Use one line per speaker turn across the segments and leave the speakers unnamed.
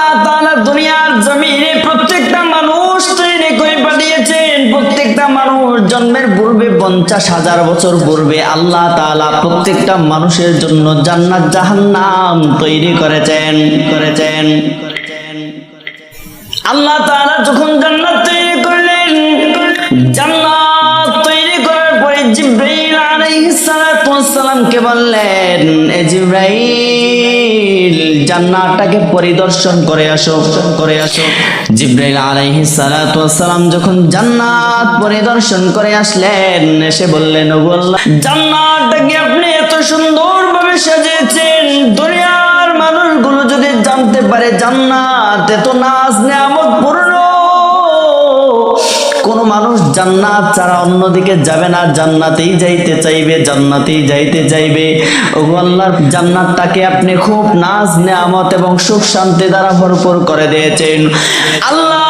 আল্লাহ তাআলা দুনিয়ার জমিনে প্রত্যেকটা মানুষ তৈরি করে পাঠিয়েছেন। প্রত্যেকটা মানুষ জন্মের পূর্বে পঞ্চাশ হাজার বছর পূর্বে আল্লাহ তাআলা প্রত্যেকটা মানুষের জন্য জান্নাত জাহান্নাম তৈরি করেছেন। করেছেন। আল্লাহ তাআলা যখন জান্নাত তৈরি করলেন, জান্নাত তৈরি করার পরে জিব্রাইল আলাইহিস সালাতু বললেন, এ জিব্রাইল জান্নাতটাকে পরিদর্শন করে আসো করে আসো। জিব্রাইল আলাইহিস সালাতু সালাম যখন জান্নাত পরিদর্শন করে আসলেন, এসে বললেন, ওগো আল্লাহ, জান্নাতটাকে আপনি এত সুন্দরভাবে সাজিয়েছেন। দুনিয়ার মানুষগুলো যদি জানতে পারে জান্নাত, এত নাজ নেয়ামত মানুষ জান্নাত ছাড়া অন্যদিকে যাবে না, জান্নাতেই যাইতে চাইবে, জান্নাতেই যাইতে চাইবে। ওগো আল্লাহর জান্নাতটাকে আপনি খুব নাজ, নেয়ামত এবং সুখ শান্তি দ্বারা ভরপুর করে দিয়েছেন। আল্লাহ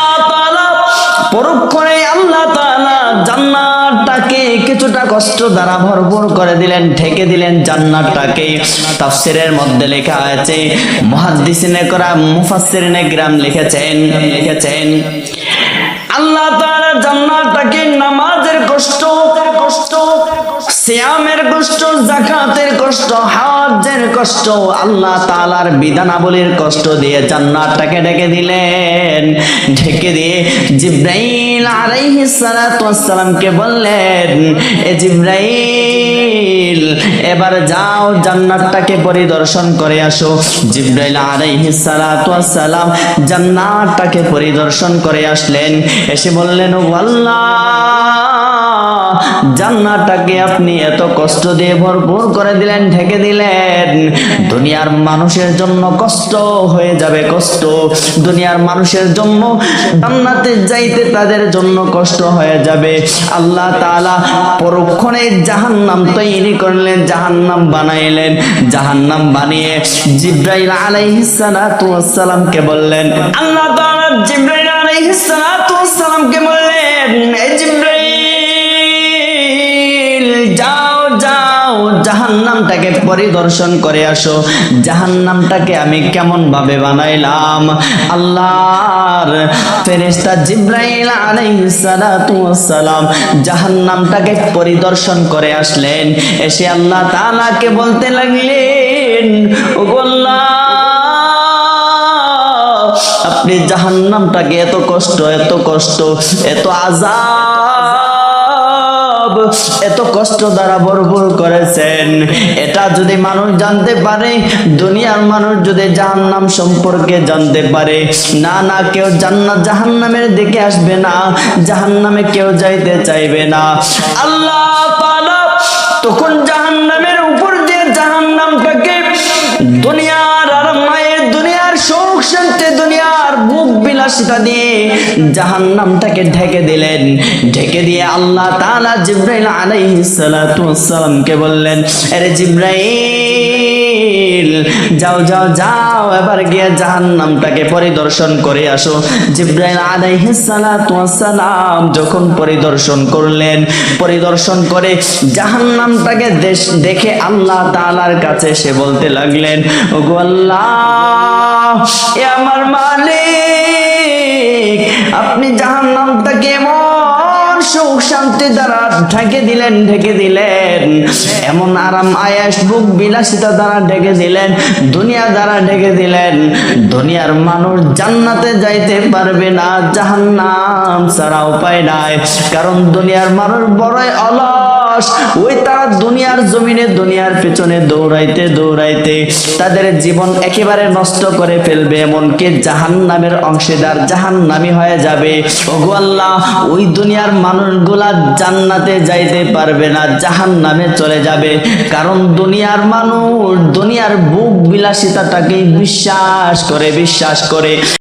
পরক্ষণে আল্লাহ তাআলা জান্নাতটাকে কিছুটা কষ্ট দ্বারা ভরপুর করে দিলেন ঢেকে দিলেন জান্নাতটাকে। তাফসিরের মধ্যে লেখা আছে, মুহাদ্দিসিনে করা মুফাসসিরিনে গ্রাম লিখেছেন লিখেছেন, আল্লাহ জান্নাতটাকে নামাজের কষ্ট কষ্ট সিয়ামের কষ্ট যাকাতের কষ্ট হজ্জের কষ্ট, আল্লাহ তাআলার বিধানাবলীর কষ্ট দিয়ে জান্নাতটাকে ঢেকে দিলেন। ঢেকে দিয়ে জিব্রাইল আলাইহিস সালাতু ওয়াস সালামকে বললেন, এ জিব্রাইল, এবার যাও জান্নাতটাকে পরিদর্শন করে আসো। জিব্রাইল আলাইহিস সালাতু ওয়াস সালাম জান্নাতটাকে পরিদর্শন করে আসলেন। এসে বললেন আল্লাহ জান্নাতটাকে আপনি এত কষ্ট দিয়ে ভরপুর করে দিলেন, ঢেকে দিলেন। দুনিয়ার মানুষের জন্য কষ্ট হয়ে যাবে কষ্ট। দুনিয়ার মানুষের জন্য জান্নাতে যাইতে তাদের জন্য কষ্ট হয়ে যাবে। আল্লাহ তাআলা পরক্ষণে জাহান্নাম তৈরি করলেন, জাহান্নাম বানাইলেন। জাহান্নাম বানিয়ে জিব্রাইল আলাইহিস বললেন, আল্লাহ জিব্রাইল আলাইহিস সালাতু ওয়াস যাও জাহান্নামটাকে পরিদর্শন করে আসো। জাহান্নামটাকে আমি কেমন ভাবে বানাইলাম? আল্লাহর ফেরেশতা জিব্রাইল সালাম জাহান্নামটাকে পরিদর্শন করে আসলেন। এসে আল্লাহ তাআলাকে বলতে লাগলেন ওগো আল্লাহ, আপনি জাহান্নামটাকে এত কষ্ট এত কষ্ট, এত আজাব এত কষ্ট দ্বারা ভরপুর করেছেন। এটা যদি মানুষ জানতে পারে, দুনিয়ার মানুষ যদি জাহান্নাম সম্পর্কে জানতে পারে। না না, কেউ জান্নাত জাহান্নামের দিকে আসবে না, জাহান্নামে কেউ যাইতে চাইবে না। আল্লাহ তখন জাহান্নামের উপর দিয়ে জাহান্নামটাকে দুনিয়ার আর মায়ের দুনিয়ার সুখ শান্তি দুনিয়ার বুক বিলাসিতা দিয়ে জাহান্নামটাকে ঢেকে দিলেন। ঢেকে দিয়ে আল্লাহ তাআলা জিব্রাইল ওয়াসসালামকে বললেন আরে জিব্রাইল, যাও যাও যাও, এবার গিয়ে জাহান্নামটাকে পরিদর্শন করে আসো। জিব্রাইল আলাইহিস সালাতু ওয়াসসালাম যখন পরিদর্শন করলেন, পরিদর্শন করে জাহান্নামটাকে দেশ- দেখে আল্লাহ তাআলার কাছে সে বলতে লাগলেন, ওগো আল্লাহ আমার মালিক আপনি জাহান্নামটাকে এমন সুখ শান্তি দ্বারা ঢেকে দিলেন ঢেকে দিলেন। এমন আরাম আয়াস, বুক বিলাসিতা দ্বারা ঢেকে দিলেন, দুনিয়া দ্বারা ঢেকে দিলেন। দুনিয়ার মানুষ জান্নাতে যাইতে পারবে না, জাহান্নাম ছাড়া উপায় নাই। কারণ দুনিয়ার মানুষ বড়ই অলস। ওই তারা দুনিয়ার জমিনে, দুনিয়ার পেছনে দৌড়াইতে দৌড়াইতে তাদের জীবন একেবারে নষ্ট করে ফেলবে, এমনকি জাহান্নামের অংশীদার জাহান্নামি হয়ে যাবে। ওগো আল্লাহ, ওই দুনিয়ার মানুষগুলা জান্নাতে যাইতে পারবে না, জাহান্নামে চলে যাবে। কারণ দুনিয়ার মানুষ, দুনিয়ার বুক বিলাসিতাটাকে বিশ্বাস করে বিশ্বাস করে।